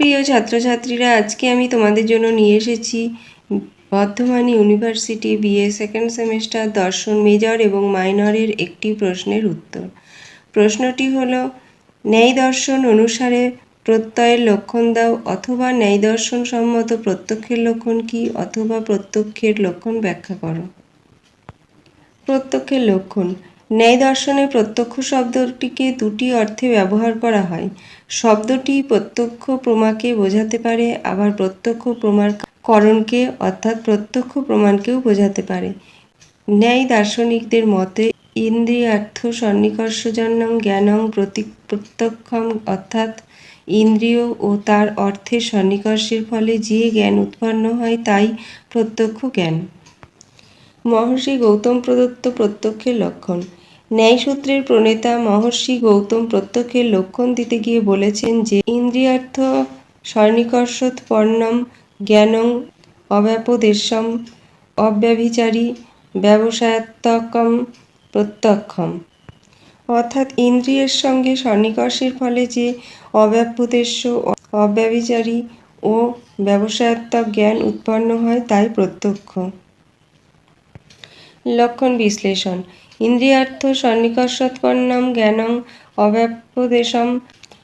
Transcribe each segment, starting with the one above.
প্রিয় ছাত্রছাত্রীরা, আজকে আমি তোমাদের জন্য নিয়ে এসেছি Bardhaman university BA second semester দর্শন মেজর এবং মাইনরের একটি প্রশ্নের উত্তর। প্রশ্নটি হলো, ন্যায় দর্শন অনুসারে প্রত্যয়ের লক্ষণ দাও অথবা ন্যায় দর্শন সম্মত প্রত্যক্ষের লক্ষণ কি অথবা প্রত্যক্ষের লক্ষণ ব্যাখ্যা করো। প্রত্যক্ষের লক্ষণ ন্যায় দর্শনে প্রত্যক্ষ শব্দটিকে দুটি অর্থে ব্যবহার করা হয়। শব্দটি প্রত্যক্ষ প্রমাকে বোঝাতে পারে, আবার প্রত্যক্ষ প্রমার করণকে, অর্থাৎ প্রত্যক্ষ প্রমাণকেও বোঝাতে পারে। ন্যায় দার্শনিকদের মতে, ইন্দ্রিয়ার্থ সন্নিকর্ষজন্যং জ্ঞানং প্রতি প্রত্যক্ষম অর্থাৎ ইন্দ্রিয় ও তার অর্থের সন্নিকর্ষের ফলে যে জ্ঞান উৎপন্ন হয়, তাই প্রত্যক্ষ জ্ঞান। মহর্ষি গৌতম প্রদত্ত প্রত্যক্ষের লক্ষণ। ন্যায়সূত্রের প্রণেতা মহর্ষি গৌতম প্রত্যক্ষের লক্ষণ দিতে গিয়ে বলেছেন যে, ইন্দ্রিয়ার্থ সন্নিকর্ষোৎপন্নম জ্ঞানং অব্যাপদেশম অব্যভিচারী ব্যবসায়াত্মকম প্রত্যক্ষম। অর্থাৎ ইন্দ্রিয়ের সঙ্গে সন্নিকর্ষের ফলে যে অব্যাপ্যদেশ্য অব্যভিচারী ও ব্যবসায়াত্মক জ্ঞান উৎপন্ন হয়, তাই প্রত্যক্ষ। লক্ষণ বিশ্লেষণ ইন্দ্রিয়ার্থ সন্নিকর্ষোৎপন্নম জ্ঞানং অব্যাপ্যদেশম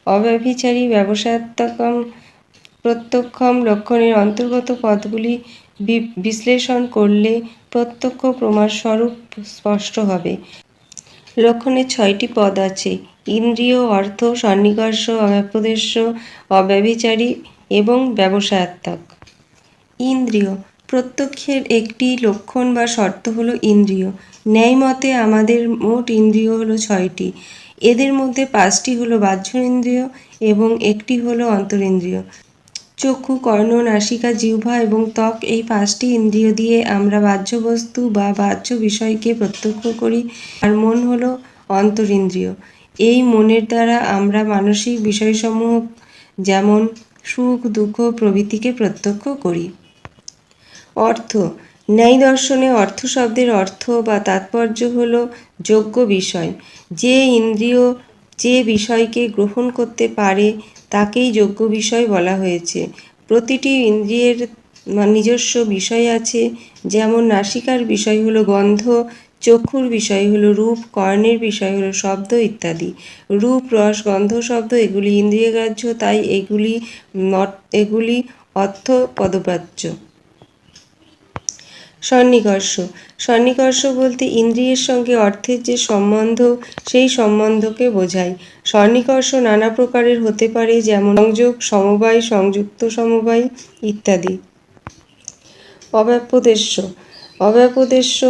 অব্যভিচারী ব্যবসায়াত্মকম প্রত্যক্ষম লক্ষণের অন্তর্গত পদগুলি বিশ্লেষণ করলে প্রত্যক্ষ প্রমাণ স্বরূপ স্পষ্ট হবে। লক্ষণের ছয়টি পদ আছে, ইন্দ্রিয়, অর্থ, সন্নিকর্ষ অব্যাপদেশ্য অব্যভিচারী এবং ব্যবসায়াত্মক ইন্দ্রিয় প্রত্যক্ষের একটি লক্ষণ বা শর্ত হলো ইন্দ্রিয়। ন্যায় মতে আমাদের মোট ইন্দ্রিয় হলো ছয়টি। এদের মধ্যে পাঁচটি হলো বাহ্য ইন্দ্রিয় এবং একটি হলো অন্তরিন্দ্রিয়। চক্ষু, কর্ণ, নাসিকা, জিহ্বা এবং ত্বক এই পাঁচটি ইন্দ্রিয় দিয়ে আমরা বাহ্য বস্তু বা বাহ্য বিষয়কে প্রত্যক্ষ করি। আর মন হলো অন্তরিন্দ্রিয়। এই মনের দ্বারা আমরা মানসিক বিষয়সমূহ যেমন সুখ, দুঃখ প্রভৃতিকে প্রত্যক্ষ করি। অর্থ। ন্যায় দর্শনে অর্থ শব্দের অর্থ বা তাৎপর্য হল যোগ্য বিষয়। যে ইন্দ্রিয় যে বিষয়কে গ্রহণ করতে পারে, তাকেই যোগ্য বিষয় বলা হয়েছে। প্রতিটি ইন্দ্রিয়ের নিজস্ব বিষয় আছে। যেমন নাসিকার বিষয় হলো গন্ধ, চক্ষুর বিষয় হলো রূপ, কর্ণের বিষয় হলো শব্দ ইত্যাদি। রূপ, রস, গন্ধ, শব্দ এগুলি ইন্দ্রিয়গ্রাহ্য, তাই এগুলি এগুলি অর্থ পদবাচ্য সন্নিকর্ষ। সন্নিকর্ষ বলতে ইন্দ্রিয়ের সঙ্গে অর্থের যে সম্বন্ধ, সেই সম্বন্ধকে বোঝায়। সন্নিকর্ষ নানা প্রকারের হতে পারে, যেমন সংযোগ, সমবায়, সংযুক্ত সমবায় ইত্যাদি। অব্যাপদেশ্য অব্যাপদেশ্য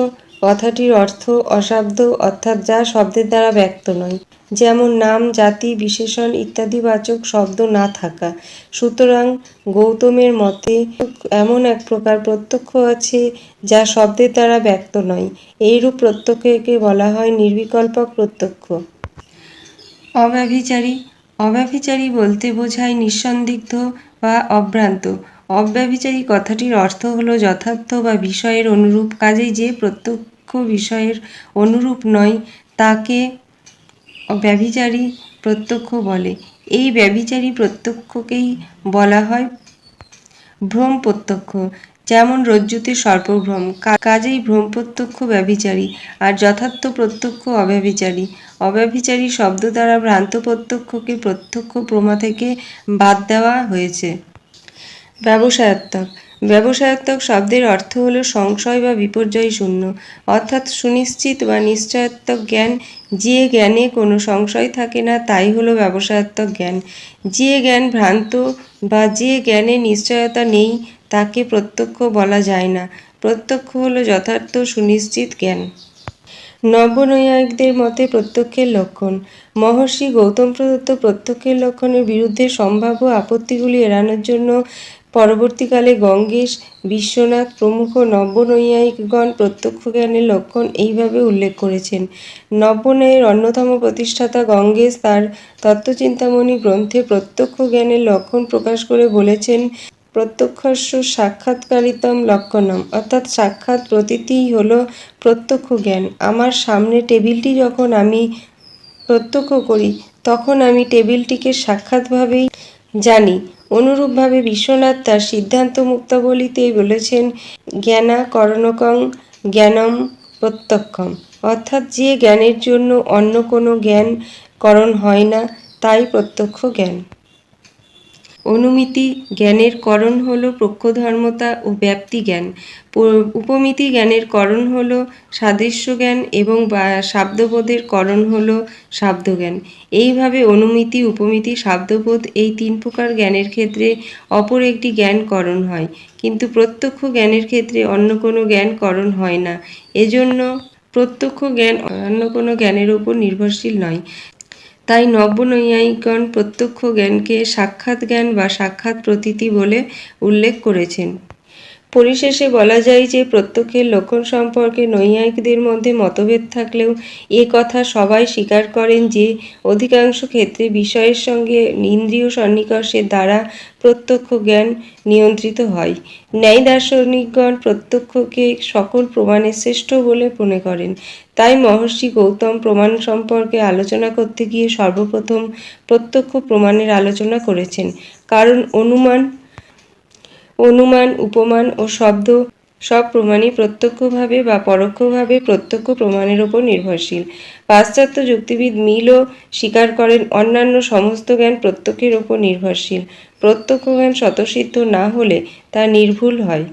কথাটির অর্থ অশাব্দ, অর্থাৎ যা শব্দের দ্বারা ব্যক্ত নয়। যেমন নাম, জাতি, বিশেষণ ইত্যাদি বাচক শব্দ না থাকা। সুতরাং গৌতমের মতে এমন এক প্রকার প্রত্যক্ষ আছে যা শব্দের দ্বারা ব্যক্ত নয়। এইরূপ প্রত্যক্ষকে বলা হয় নির্বিকল্পক প্রত্যক্ষ। অব্যভিচারী। অব্যভিচারী বলতে বোঝায় নিঃসন্দিগ্ধ বা অভ্রান্ত। অব্যভিচারী কথাটির অর্থ হলো যথার্থ বা বিষয়ের অনুরূপ। কাজেই যে প্রত্যক্ষ বিষয়ের অনুরূপ নয়, তাকে ব্যভিচারী প্রত্যক্ষ বলে। এই ব্যভিচারী প্রত্যক্ষকেই বলা হয় ভ্রম প্রত্যক্ষ। যেমন রজ্জুতে সর্পভ্রম কাজেই ভ্রম প্রত্যক্ষ ব্যভিচারী, আর যথার্থ প্রত্যক্ষ অব্যভিচারী। অব্যভিচারী শব্দ দ্বারা ভ্রান্ত প্রত্যক্ষকে প্রত্যক্ষ প্রমা থেকে বাদ দেওয়া হয়েছে। ব্যবসায়াত্মক ব্যবসায়াত্মক শব্দের অর্থ হলো সংশয় বা বিপর্যয় শূন্য। অর্থাৎ সুনিশ্চিত বা নিশ্চয়াত্মক জ্ঞান, যে জ্ঞানে কোনো সংশয় থাকে না, তাই হলো ব্যবসায়াত্মক জ্ঞান। যে জ্ঞান ভ্রান্ত বা যে জ্ঞানে নিশ্চয়তা নেই, তাকে প্রত্যক্ষ বলা যায় না। প্রত্যক্ষ হলো যথার্থ সুনিশ্চিত জ্ঞান। নব্যনৈয়ায়িকদের মতে প্রত্যক্ষের লক্ষণ। মহর্ষি গৌতম প্রদত্ত প্রত্যক্ষের লক্ষণের বিরুদ্ধে সম্ভাব্য আপত্তিগুলি এড়ানোর জন্য পরবর্তীকালে গঙ্গেশ, বিশ্বনাথ প্রমুখ নব্যনৈয়ায়িকগণ প্রত্যক্ষ জ্ঞানের লক্ষণ এইভাবে উল্লেখ করেছেন। নব্যনয়ের অন্যতম প্রতিষ্ঠাতা গঙ্গেশ তার তত্ত্বচিন্তামণি গ্রন্থে প্রত্যক্ষ জ্ঞানের লক্ষণ প্রকাশ করে বলেছেন, প্রত্যক্ষস্য সাক্ষাৎকারিতম লক্ষণম। অর্থাৎ সাক্ষাৎ প্রতীতিই হল প্রত্যক্ষ জ্ঞান। আমার সামনে টেবিলটি যখন আমি প্রত্যক্ষ করি, তখন আমি টেবিলটিকে সাক্ষাৎভাবেই জানি। অনুরূপভাবে বিশ্বনাথ তার সিদ্ধান্ত মুক্তাবলিতে বলেছেন, জ্ঞানা করণকং জ্ঞানম প্রত্যক্ষম। অর্থাৎ যে জ্ঞানের জন্য অন্য কোনো জ্ঞান করণ হয় না, তাই প্রত্যক্ষ জ্ঞান। অনুমিতি জ্ঞানের করণ হল প্রক্ষধর্মতা ও ব্যাপ্তি জ্ঞান। উপমিতি জ্ঞানের করণ হল সাদৃশ্য জ্ঞান এবং শাব্দবোধের করণ হল শাব্দজ্ঞান। এইভাবে অনুমিতি, উপমিতি, শাব্দবোধ এই তিন প্রকার জ্ঞানের ক্ষেত্রে অপর একটি জ্ঞান করণ হয়। কিন্তু প্রত্যক্ষ জ্ঞানের ক্ষেত্রে অন্য কোনো জ্ঞান করণ হয় না। এজন্য প্রত্যক্ষ জ্ঞান অন্য কোনো জ্ঞানের উপর নির্ভরশীল নয়। তাই নব্যনৈয়ায়িকগণ প্রত্যক্ষ জ্ঞানকে সাক্ষাৎ জ্ঞান বা সাক্ষাৎ প্রতীতি বলে উল্লেখ করেছেন। পরিশেষে বলা যায় যে প্রত্যক্ষের লক্ষণ সম্পর্কে নৈয়ায়িকদের মধ্যে মতভেদ থাকলেও এ কথা সবাই স্বীকার করেন যে অধিকাংশ ক্ষেত্রে বিষয়ের সঙ্গে ইন্দ্রিয় সন্নিকর্ষের দ্বারা প্রত্যক্ষ জ্ঞান নিয়ন্ত্রিত হয়। ন্যায় দার্শনিকগণ প্রত্যক্ষকে সকল প্রমাণের শ্রেষ্ঠ বলে মনে করেন। তাই মহর্ষি গৌতম প্রমাণ সম্পর্কে আলোচনা করতে গিয়ে সর্বপ্রথম প্রত্যক্ষ প্রমাণের আলোচনা করেছেন। কারণ অনুমান অনুমান, উপমান ও শব্দ সব প্রমাণই প্রত্যক্ষভাবে বা পরোক্ষভাবে প্রত্যক্ষ প্রমাণের উপর নির্ভরশীল। পাশ্চাত্য যুক্তিবিদ মিলও স্বীকার করেন অন্যান্য সমস্ত জ্ঞান প্রত্যক্ষের ওপর নির্ভরশীল। প্রত্যক্ষ জ্ঞান স্বতঃসিদ্ধ না হলে তা নির্ভুল হয়।